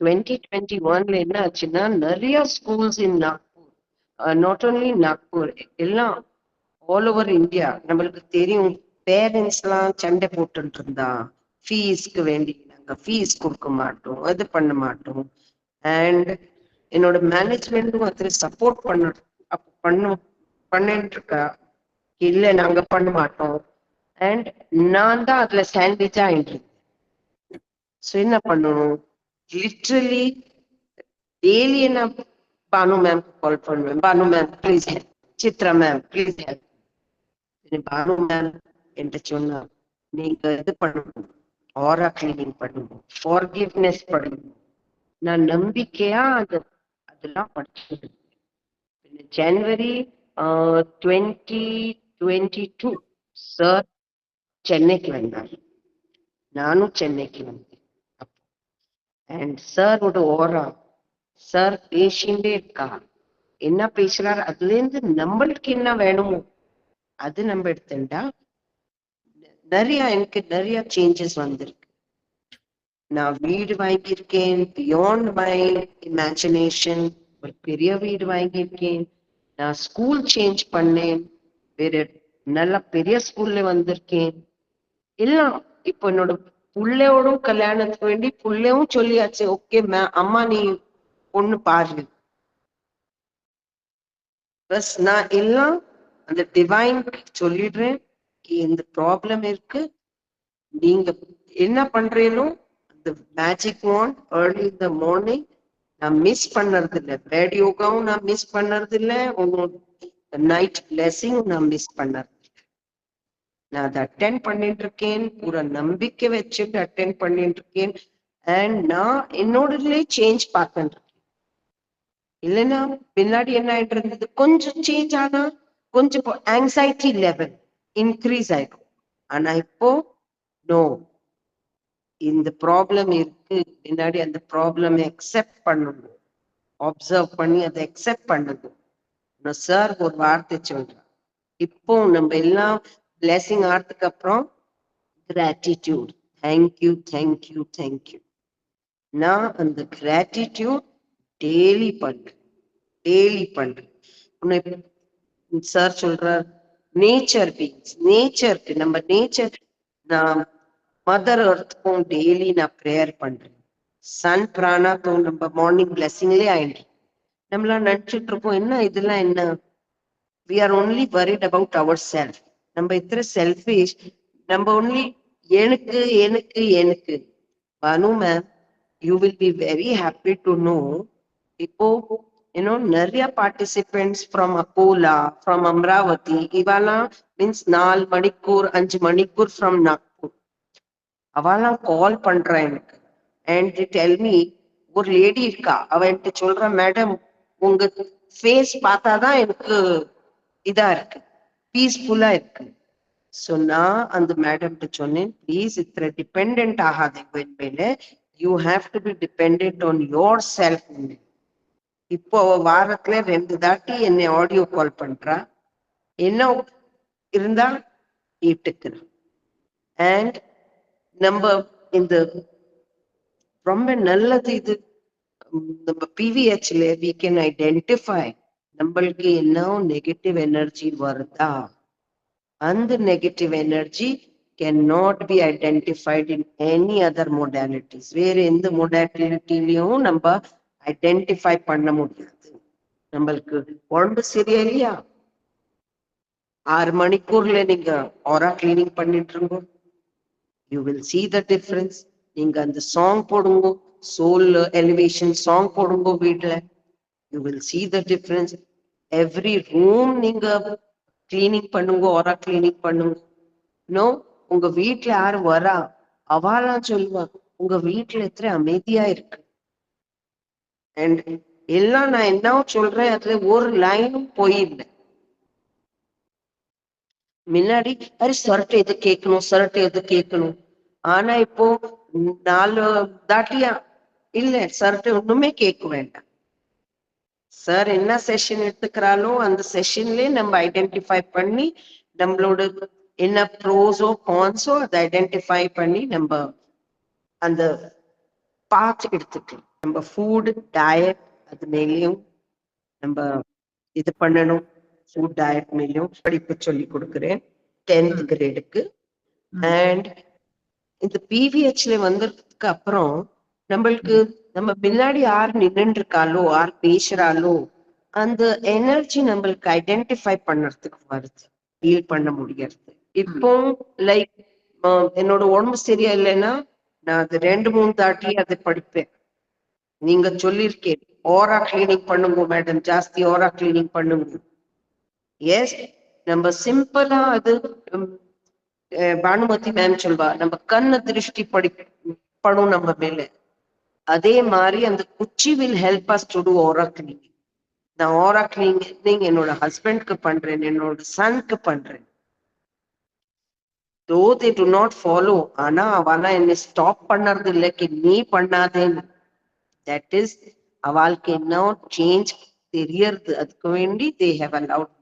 Twenty twenty ஒன்ல என்ன ஆச்சுன்னா நிறைய schools in Nagpur not only Nagpur எல்லாம் ஆல் ஓவர் இந்தியா நம்மளுக்கு தெரியும் பேரண்ட்ஸ் எல்லாம் சண்டை போட்டுட்டு இருந்தா ஃபீஸ்க்கு வேண்டி நாங்க ஃபீஸ் கொடுக்க மாட்டோம் அது பண்ண மாட்டோம். அண்ட் என்னோட மேனேஜ்மெண்ட்டும் அதுல சப்போர்ட் பண்ண பண்ண பண்ணிட்டு இருக்கா இல்ல நாங்க பண்ண மாட்டோம். அண்ட் நான் தான் அதுல சாண்ட்விச் ஆயிட்டு ஸோ என்ன பண்ணணும்? லிட்ரலி டெய்லி என்ன பானு மேம் கால் பண்ணுவேன் Bhanu ma'am please Chitra ma'am please help Bhanu ma'am என்று சொன்னா நீங்க இது பண்ணணும் ஆரா கிளீனிங் பண்ணணும் ஃபார்கிவ்னஸ் பண்ணணும் நான் நம்பிக்கையா அது அதெல்லாம் படிச்சது ஜனவரி டுவெண்ட்டி டுவெண்ட்டி டூ சார் சென்னைக்கு வந்தார். நானும் சென்னைக்கு வந்தேன். அண்ட் சாரோட ஓரம் சார் பேசிண்டே இருக்கா என்ன பேசுறாரு? அதுல இருந்து நம்மளுக்கு என்ன வேணுமோ அது நம்ம எடுத்துட்டா நிறைய எனக்கு நிறைய சேஞ்சஸ் வந்திருக்கு. நான் வீடு வாங்கியிருக்கேன் பியாண்ட் மை இமேஜினேஷன் ஒரு பெரிய வீடு வாங்கியிருக்கேன். நான் ஸ்கூல் சேஞ்ச் பண்ணேன் வேற நல்ல பெரிய ஸ்கூல்ல வந்திருக்கேன். எல்லாம் இப்போ என்னோட புள்ளையோடும் கல்யாணத்துக்கு வேண்டி புள்ளையும் சொல்லியாச்சு. ஓகே மே அம்மா நீ பொண்ணு பாரு. பஸ் நான் எல்லாம் அந்த டிவைன் சொல்லிடுறேன். இந்த ப்ராப்ளம் இருக்கு. நீங்க என்ன பண்றீங்களோ அந்த மேஜிக் மான் ஏர்லி இந்த மார்னிங் நான் மிஸ் பண்ணறது இல்லை வேட் யோகாவும் நான் மிஸ் பண்ணறது இல்லை உங்க நைட் பிளெஸிங்கும் நான் மிஸ் பண்ணறது நான் அதை அட்டென்ட் பண்ணிட்டு இருக்கேன் பூரா நம்பிக்கை வச்சுட்டு அட்டென்ட் பண்ணிட்டு இருக்கேன் அண்ட் நான் என்னோடதுலயே சேஞ்ச் பார்த்துட்டு இருக்கேன். இல்லைன்னா பின்னாடி என்ன ஆயிட்டு இருந்தது? கொஞ்சம் சேஞ்ச் ஆனா கொஞ்சம் ஆங்ஸைட்டி லெவல் இன்க்ரீஸ் ஆயிடும். ஆனா இப்போ நோ இந்த ப்ராப்ளம் இருக்கு. பின்னாடி அந்த ப்ராப்ளம் அக்செப்ட் பண்ணணும். அப்சர்வ் பண்ணி அதை அக்செப்ட் பண்ணணும். சார் ஒரு வார்த்தை சொல்றேன். இப்போ நம்ம எல்லாம் பிளெஸிங் ஆறதுக்கு அப்புறம் கிராட்டிடியூட் தேங்க்யூ தேங்க்யூ தேங்க்யூ நான் அந்த கிராட்டிடியூட் டெய்லி பண்றேன். டெய்லி பண்றேன். சார் சொல்றார் நேச்சர் பீங்ஸ் நேச்சருக்கு நம்ம நேச்சர் நான் மதர் அர்த்துக்கும் டெய்லி நான் ப்ரேயர் பண்றேன். சன் பிராணாக்கும் நம்ம மார்னிங் பிளெஸிங்லேயே ஆயிடுறோம் நம்மளாம் நினச்சிட்டு இருக்கோம் என்ன இதெல்லாம் என்ன? We are only worried about our self நம்ம இத்தனை செல்ஃபிஷ் நம்ம ஒன்லி எனக்கு எனக்கு எனக்கு. Bhanu ma'am you will be very happy to know இப்போ யூனோ நிறைய participants from Akola from Amravati இவெல்லாம் மீன்ஸ் நாலு மணிக்கூர் அஞ்சு மணிக்கூர் ஃப்ரம் நாக்பூர் அவெல்லாம் கால் பண்றா எனக்கு. அண்ட் டெல் மீ ஒரு லேடி இருக்கா? அவ என்கிட்ட சொல்ற மேடம் உங்க ஃபேஸ் பார்த்தாதான் எனக்கு இதா இருக்கு. பீஸ்ஃபுல்லா இருக்கு. ஸோ நான் அந்த மேடம்கிட்ட சொன்னேன் ப்ளீஸ் இத்தனை டிபெண்ட் ஆகாதீங்க என் மேல you have to be depend on your self இப்போ வாரத்துல ரெண்டு தாட்டி என்னை ஆடியோ கால் பண்றா. என்ன இருந்தா ஏற்றுக்கிறேன் அண்ட் நம்ம இந்த ரொம்ப நல்லது இது. நம்ம பிவிஹெச்ல வி கேன் ஐடென்டிஃபை நம்மளுக்கு என்ன நெகட்டிவ் எனர்ஜி வருதா? அந்த negative energy can not be identified in any other modalities வேற எந்த மொடாலிட்டிலையும் நம்ம ஐடென்டிஃபை பண்ண முடியாது. நம்மளுக்கு உடம்பு சரியா இல்லையா ஆறு மணிக்கூர்ல நீங்க ஆரா கிளீனிங் பண்ணிட்டு இருங்க you will see the difference நீங்க அந்த சாங் போடுங்க. சோல் எலிவேஷன் சாங் போடுங்க வீட்டுல you will see the difference every room நீங்க கிளீனிங் பண்ணுங்க ஓரா கிளீனிங் பண்ணுங்க. நோ உங்க வீட்டுல யாரு வரா? அவாலாம் சொல்லுவா உங்க வீட்டுல எத்தனை அமைதியா இருக்கு? அண்ட் எல்லாம் நான் என்ன சொல்றேன் அதுல ஒரு லைனும் போயில்லை. முன்னாடி அரி சரட்டு எது கேட்கணும் சரட்டு எது கேட்கணும் ஆனா இப்போ நாலு தாட்டியா? இல்ல சரட்டு ஒண்ணுமே கேட்க வேண்டாம். சார் என்ன செஷன் எடுத்துக்கிறாலோ அந்த செஷன்லயே நம்ம ஐடென்டிஃபை பண்ணி நம்மளோட என்ன ப்ரோஸோ கான்ஸோ அதை ஐடென்டிஃபை பண்ணி நம்ம அந்த பாத் எடுத்துக்கலாம். நம்ம ஃபுட் டயட் அது மேலேயும் நம்ம இது பண்ணணும். ஃபுட் டயட் மேலேயும் படிப்பு சொல்லி கொடுக்குறேன். டென்த். கிரேடுக்கு. அண்ட் இந்த பிவிஹெச்ல வந்ததுக்கு அப்புறம் நம்மளுக்கு நம்ம பின்னாடி யார் நின்னுட்டு இருக்காளோ யார் பேசுறாளோ அந்த எனர்ஜி நம்மளுக்கு ஐடென்டிஃபை பண்றதுக்கு வருது. ஃபீல் பண்ண முடியறது. இப்போ லைக் என்னோட உடம்பு சரியா இல்லைன்னா நான் அது ரெண்டு மூணு தாட்டி அதை படிப்பேன். நீங்க சொல்லியிருக்கேன் ஓரா கிளீனிங் பண்ணுங்க மேடம் ஜாஸ்தி ஓரா கிளீனிங் பண்ணுங்க. எஸ் நம்ம சிம்பிளா அது உம், பானுமதி மேம் சொல்வா நம்ம கண்ணு திருஷ்டி படி படும் நம்ம மேல. அதே மாதிரி அந்த குச்சி will help us to do aura cleaning நான் ஓரா கிளீனிங் என்னோட ஹஸ்பண்ட்க்கு பண்றேன் என்னோட சனுக்கு பண்றேன். தோ தே டு நாட் ஃபாலோ ஆனா அவெல்லாம் என்னை ஸ்டாப் பண்ணறது இல்லை கி நீ பண்ணாதேன்னு. தட் இஸ் அவளுக்கு என்ன சேஞ்ச் தெரியறது அதுக்கு வேண்டி தே ஹேவ் அலவுட்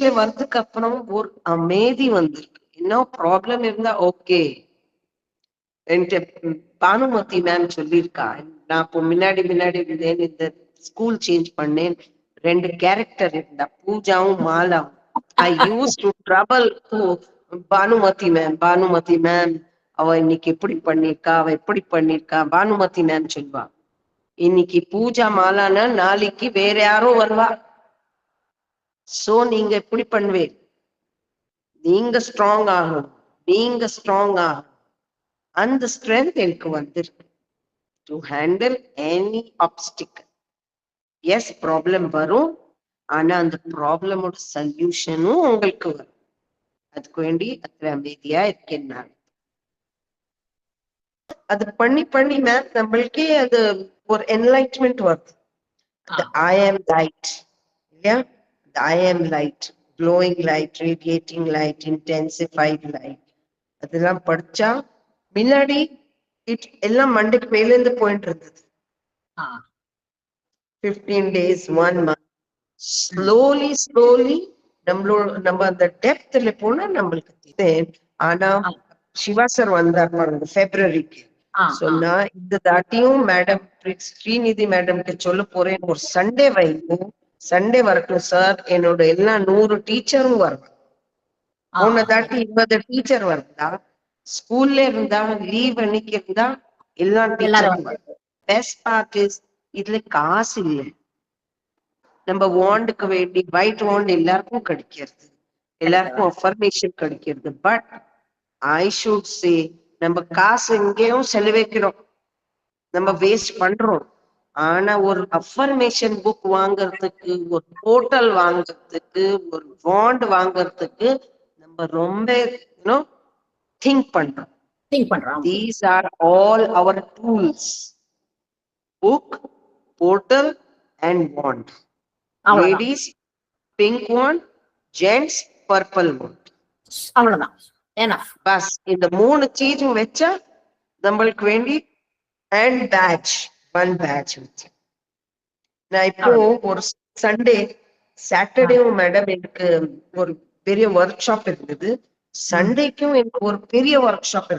மீ வந்ததுக்கு அப்புறம் ஒரு அமைதி வந்திருக்கு. என்ன ப்ராப்ளம் இருந்தா ஓகே என்கிட்ட பானுமதி மேம் சொல்லியிருக்கா. நான் இப்போ முன்னாடி முன்னாடி இருந்தேன் இந்த ஸ்கூல் சேஞ்ச் பண்ணேன். ரெண்டு கேரக்டர் இருந்தா பூஜாவும் மாலாவும். I use to trouble Bhanumathi ma'am Bhanumathi ma'am அவ இன்னைக்கு எப்படி பண்ணிருக்கா அவ எப்படி பண்ணிருக்கா பானுமதி மேம் சொல்வா இன்னைக்கு பூஜா மாலானா நாளைக்கு வேற யாரோ வருவா. சோ நீங்க எப்படி பண்ணுவே நீங்க ஸ்ட்ராங் ஆகணும். நீங்க ஸ்ட்ராங் ஆகணும். அந்த ஸ்ட்ரென்த் எனக்கு வந்திருக்கு. To handle any obstacles problem வரும். ஆனா அந்த ப்ராப்ளமோட சொல்யூஷனும் உங்களுக்கு வரும். அதுக்கு வேண்டி அത്ര அமைதியா இருக்கேன் நான் அது பண்ணி பண்ணி மேம் நம்மளுக்கே அது ஒரு என்லைட்மெண்ட் வருது. ஐ ஆம். லைட் இல்லையா? I am light glowing light radiating light intensified light அதெல்லாம் படிச்சா முன்னாடி எல்லாம் மண்டைக்கு மேல இருந்து போயிட்டு இருந்தது. Fifteen days one month slowly slowly நம்மளோட நம்ம அந்த டெப்த்ல போனா நம்மளுக்கு ஆனா. சிவா சார் வந்தார் பாருங்க பிப்ரவரிக்கு சொன்னா இந்த தாட்டியும் மேடம் ஸ்ரீநிதி மேடம்க்கு சொல்ல போறேன் ஒரு சண்டே வைக்கும் சண்டே வரட்டும் சார் என்னோட எல்லா நூறு டீச்சரும் வரும் ஆ. போன தாட்டி இருபது டீச்சர் வருதா? ஸ்கூல்ல இருந்தா லீவ் அன்னைக்கு இருந்தா எல்லா எல்லாரும் பெஸ்ட் பார்ட் இஸ் இதுல காசு இல்லை. நம்ம வாண்டுக்கு வேண்டி ஒயிட் வாண்ட் எல்லாருக்கும் கிடைக்கிறது. எல்லாருக்கும் அஃபர்மேஷன் கிடைக்கிறது. பட் ஐ ஷுட் சே நம்ம காசு எங்கேயும் செலவைக்கிறோம் நம்ம வேஸ்ட் பண்றோம். ஆனா ஒரு அஃபர்மேஷன் புக் வாங்குறதுக்கு ஒரு போர்ட்டல் வாங்குறதுக்கு ஒரு வாண்ட் வாங்குறதுக்கு நம்ம ரொம்ப திங்க் பண்றோம் think பண்றோம் are all our tools. Book, portal, and wand. அவ்வளவுதான் Ladies, pink wand. Gents, purple wand. அவ்வளவுதான் enough பஸ் இந்த மூணு சீஜும் வச்சா நம்மளுக்கு வேண்டி அண்ட் பேட்ச் ஒன் பேட்ச் வச்சு நான் இப்போ ஒரு சண்டே சாட்டர்டேவும் மேடம் எனக்கு ஒரு பெரிய ஒர்க் ஷாப் இருந்தது சண்டேக்கும் எனக்கு ஒரு பெரிய ஒர்க் ஷாப்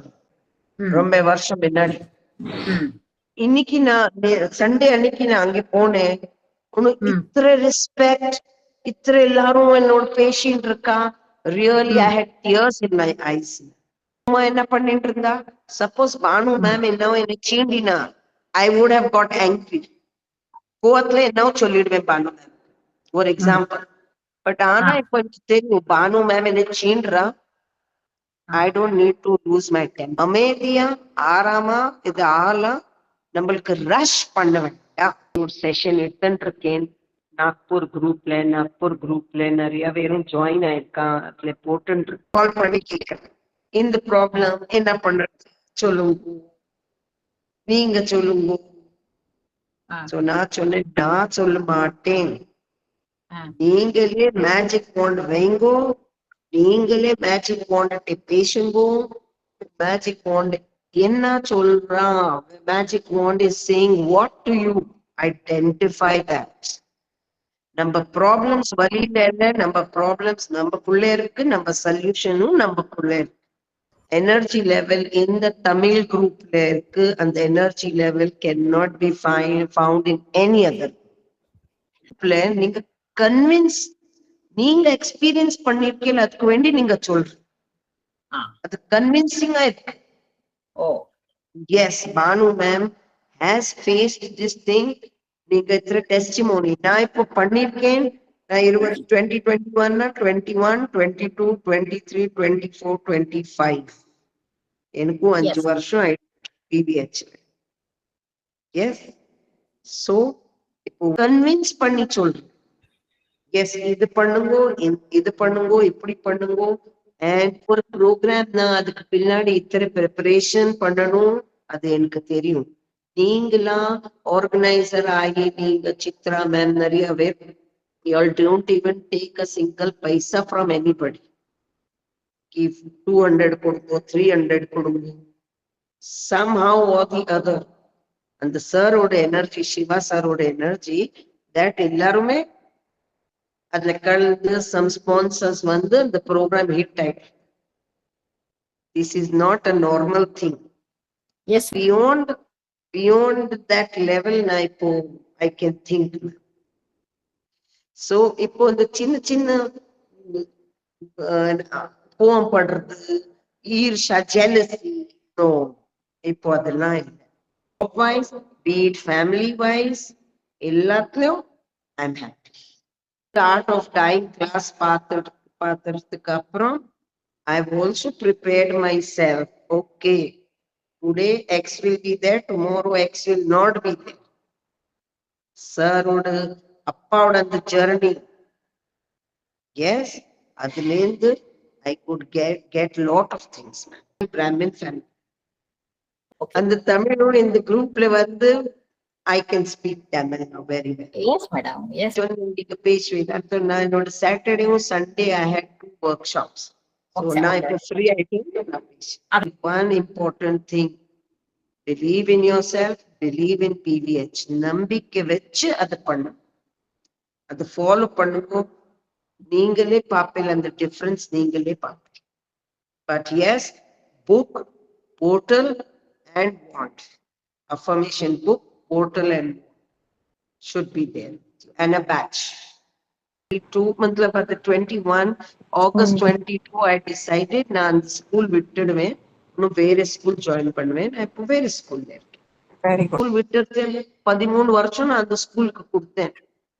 ம், ரொம்ப வருஷம் முன்னாடி இன்னைக்கு நான் சண்டே அன்னைக்கு நான் அங்க போனேன். உனக்கு. இத்தனை ரெஸ்பெக்ட் இத்தனை எல்லாரும் என்னோட பேசிட்டு இருக்கா. Really I hate tears in my eyes அம்மா என்ன பண்ணிட்டு இருந்தா? சப்போஸ் பானு மேம் என்னவோ என்னை சீண்டினா I would have got angry கோவத்துல என்னவோ சொல்லிடுவேன் பானு மேம் ஒரு எக்ஸாம்பிள் பட் ஆனா. இப்ப தெரியும் பானு மேம் என்னை சீண்டுறா. I don't need to lose my time அமைதியா ஆறாமா இது ஆலாம் நம்மளுக்கு ரஷ் பண்ண வேண்டாம் ஒரு செஷன் எடுத்துட்டு இருக்கேன் நாக்பூர் குரூப்ல நாக்பூர் குரூப்ல நிறைய பேரும் ஜாயின் ஆயிருக்கான். அதுல போட்டு கால் பண்ணி கேட்கறேன் இந்த ப்ராப்ளம் என்ன பண்றது? சொல்லுங்க. நீங்க சொல்லுங்க. நான் சொன்னேன் நான் சொல்ல மாட்டேன். நீங்களே மேஜிக் வாண்ட் வைங்கோ. நீங்களே மேஜிக் வாண்ட் பேசுங்கோ மேஜிக் வாண்ட் என்ன சொல்றான்? Magic wand is saying what do you identify that நம்ம ப்ராப்ளம்ஸ் வழியில இல்ல நம்ம ப்ராப்ளம்ஸ் நமக்குள்ள இருக்கு நம்ம சொல்யூஷனும் நமக்குள்ள இருக்கு. எனர்ஜி லெவல் இந்த தமிழ் குரூப்ல இருக்கு. அந்த energy level can not be found in any other நீங்க கன்வின்ஸ் நீங்க எக்ஸ்பீரியன்ஸ் பண்ணிருக்கீங்க அதுக்கு வேண்டி நீங்க சொல்றீங்க. ஆ. அது கன்வின்சிங்கா இருக்கு. ஓ. Yes Bhanu ma'am has faced this thing நீங்க இத்தனை டெஸ்டிமோனி நான் இப்போ பண்ணிருக்கேன். நான் இருபது டுவெண்ட்டி டுவெண்ட்டி ஒன்னா twenty one twenty two twenty three twenty four twenty five எனக்கும் அஞ்சு Yes. வருஷம் ஆயிடுச்சு பிபிஹெச் எஸ் சோ இப்போ கன்வின்ஸ் பண்ணி சொல்றேன். எஸ் இது பண்ணுங்கோ இது பண்ணுங்கோ இப்படி பண்ணுங்கோ. அண்ட் ஒரு ப்ரோக்ராம் நான் அதுக்கு பின்னாடி இத்தனை ப்ரிப்பரேஷன் பண்ணணும் அது எனக்கு தெரியும். நீங்களா ஆர்கனைசர் ஆகி நீங்க சித்ரா மேம் நிறைய பேர் don't even take a single paisa from anybody anybody. If 200 கொடுங்கோ 300 கொடுங்க. Some have are the other அந்த சாரோட எனர்ஜி சிவா சாரோட எனர்ஜி தட் எல்லாருமே அதுல கலந்து சம் ஸ்பான்சர்ஸ் வந்து அந்த ப்ரோக்ராம் ஹிட் ஆயிடுச்சு. This is not a normal thing is beyond beyond that level நான் இப்போ ஐ கேன் திங்க் சோ இப்போ இந்த சின்ன சின்ன போம் படுறது ஈர்ஷா ஜெலசி நோ இப்போ அதெல்லாம் இல்லை. வைஸ் பீட் ஃபேமிலி வைஸ் எல்லாத்துலயும் I am happy art of time class பார்த்து பார்த்ததுக்கு அப்புறம் I also prepared my self okay today X will be there tomorrow X will not be there சாரோட அப்பாவோட அந்த ஜெர்னி எஸ் அதுலேருந்து I could get get lot of things Brahmin family okay அந்த தமிழோட இந்த குரூப்ல வந்து I can speak Tamil very well yes madam yes நீங்க பேசுவீங்க அடுத்து நான் என்னோட சாட்டர்டேவும் Sunday I hate to work shops so Okay, நான் okay. இப்போ ஃப்ரீ ஆயிட்டேன் நான் பேசுறேன் அது- one important thing believe in yourself believe in PVH நம்பிக்கை வச்சு அதை பண்ணும் அதை ஃபாலோ பண்ணுங்க நீங்களே பார்ப்பீங்க அந்த டிஃபரன்ஸ் நீங்களே பார்ப்பீங்க but yes book portal and want affirmation book portal and should be there and a batch. Two matlab at the 21 august 22 i decided நான் அந்த ஸ்கூல் விட்டுடுவேன் இன்னும் வேற ஸ்கூல் ஜாயின் பண்ணுவேன் நான் இப்போ வேற ஸ்கூல்ல இருக்கேன் வெரி குட் ஸ்கூல் விட்டுட்டு பதிமூணு வருஷம் நான் அந்த ஸ்கூலுக்கு கொடுத்தேன்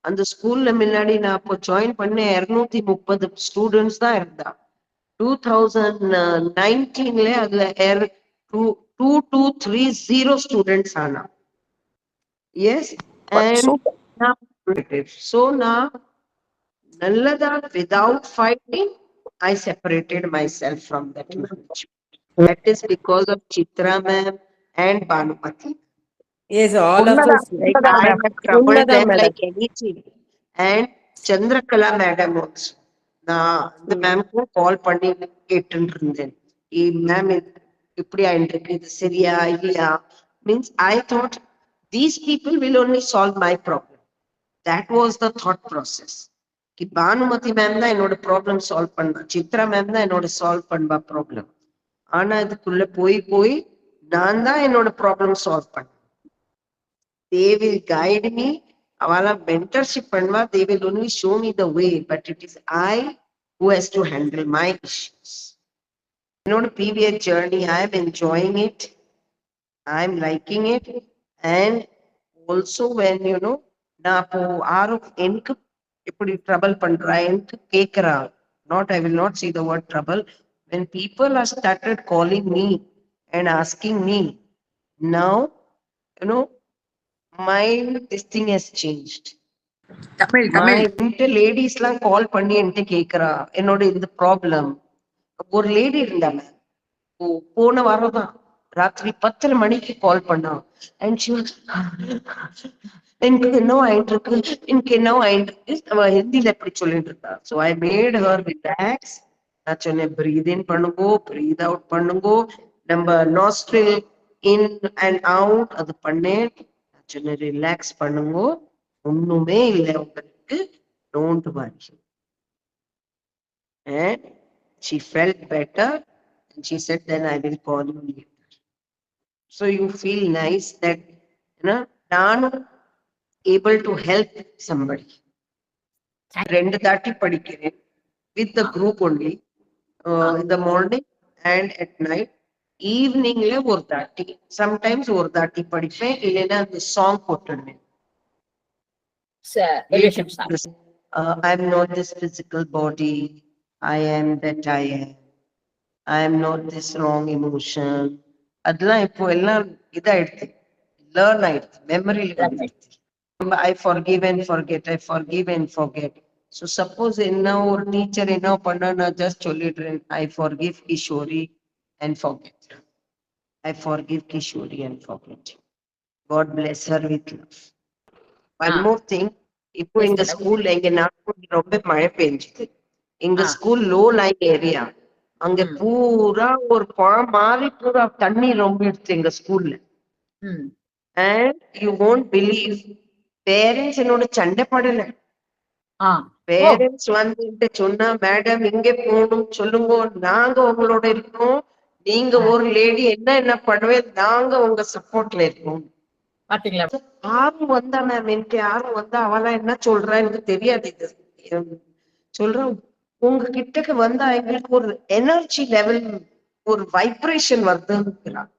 அந்த ஸ்கூல்ல முன்னாடி நான் அப்போ ஜாயின் பண்ண இருநூத்தி முப்பது ஸ்டூடெண்ட்ஸ் தான் இருந்தா டூ தௌசண்ட் நைன்டீன்ல அதுல two two two three zero students ஆனா எஸ் அண்ட் சோ நான் நல்லதா without fighting I separated myself from that that is because of Chitra ma'am and Banumathi Yes, all of us. like உண்மைதான் I madam. have troubled உண்மைதான் them madam. like anything. And Chandrakala madam also. நான் அந்த மேம்க்கும் கால் பண்ணி கேட்டுட்டு இருந்தேன் ma'am இப்படி ஆயிட்டு இது சரியா இல்லையா means I thought these people will only solve my problem that was the thought process Ki Bhanumathi ma'am தான் என்னோட ப்ராப்ளம் சால்வ் பண்ணா சித்ரா மேம் தான் என்னோட சால்வ் பண்ணுவா ப்ராப்ளம் ஆனா இதுக்குள்ள போய் போய் நான் தான் என்னோட ப்ராப்ளம் சால்வ் பண்ணேன் they will guide me avala mentorship panva they will only show me the way but it is i who has to handle my issues you know the previous journey i am enjoying it i am liking it and also when you know நான் அப்போ ஆரோ எனக்கு இப்படி trouble பண்றா எனக்கு கேக்குறா not i will not see the word trouble when people are started calling me and asking me now you know my this thing has changed ladies எல்லாம் call பண்ணி என்கிட்ட கேக்குறா என்னோட இந்த ப்ராப்ளம் ஒரு லேடி இருந்தாங்க போன வாரம் தான் ராத்திரி பத்தரை மணிக்கு கால் பண்ணா அண்ட் she was, எனக்கு என்ன ஆயிட்டு இருக்கு எனக்கு என்ன ஆயிட்டு இருக்கு அவ ஹிந்தில எப்படி சொல்லிட்டு இருக்கா so I made her relax நான் சொன்னேன் பிரீத் இன் பண்ணுங்கோ பிரீத் அவுட் பண்ணுங்கோ நம்ம நாஸ்ட்ரில் இன் அண்ட் அவுட் அது பண்ணேன் நான் சொன்னேன் ரிலாக்ஸ் பண்ணுங்கோ ஒண்ணுமே இல்லை உங்களுக்கு don't worry and she felt better And she said, then I will call you later. So you feel nice that, you know, நானும் able to help somebody. ரெண்டு தாட்டி படிக்கிறேன் with the group only, uh, in the morning and at night. ஈவினிங்ல ஒரு தாட்டி sometimes ஒரு தாட்டி படிப்பேன் இல்லைன்னா அந்த song போட்டுடுவேன் Elevation song. Uh, I am not this physical body. I am that I am. I am not this wrong emotion. அதெல்லாம் இப்போ எல்லாம் இதாயிடுது லேர்ன் ஆயிடுது மெமரியில் வந்துடுது I forgive and forget I forgive and forget. So suppose என்ன ஒரு teacher என்ன பண்ண நான் ஜஸ்ட் சொல்லிடுறேன். I forgive Kishori and forget. I forgive Kishori and forget. God bless her with love. One Ah. More thing இப்போ Yes, எங்க madam. ஸ்கூல்ல எங்க நாட்டுல ரொம்ப மழை பெஞ்சுது. எங்க Ah. School low line area அங்க. பூரா ஒரு குளம் மாதிரி பூரா தண்ணி ரொம்பிடுச்சு எங்க ஸ்கூல்ல. And you won't believe parents என்னோட சண்டை படல. பேரண்ட்ஸ் வந்துட்டு சொன்னா மேடம் இங்க போகணும். சொல்லுங்க. நாங்க உங்களோட இருக்கோம். நீங்க. ஒரு லேடி என்ன என்ன பண்ணுவே நாங்க உங்க சப்போர்ட்ல இருக்கோம். பாத்தீங்களா? யாரும் வந்தா மேம் எனக்கு யாரும் வந்தா அவெல்லாம் என்ன சொல்றா எனக்கு தெரியாது இது. எம், சொல்றேன் உங்க கிட்டக்கு வந்தா எங்களுக்கு ஒரு எனர்ஜி லெவல் ஒரு வைப்ரேஷன் வருதுங்கிறான்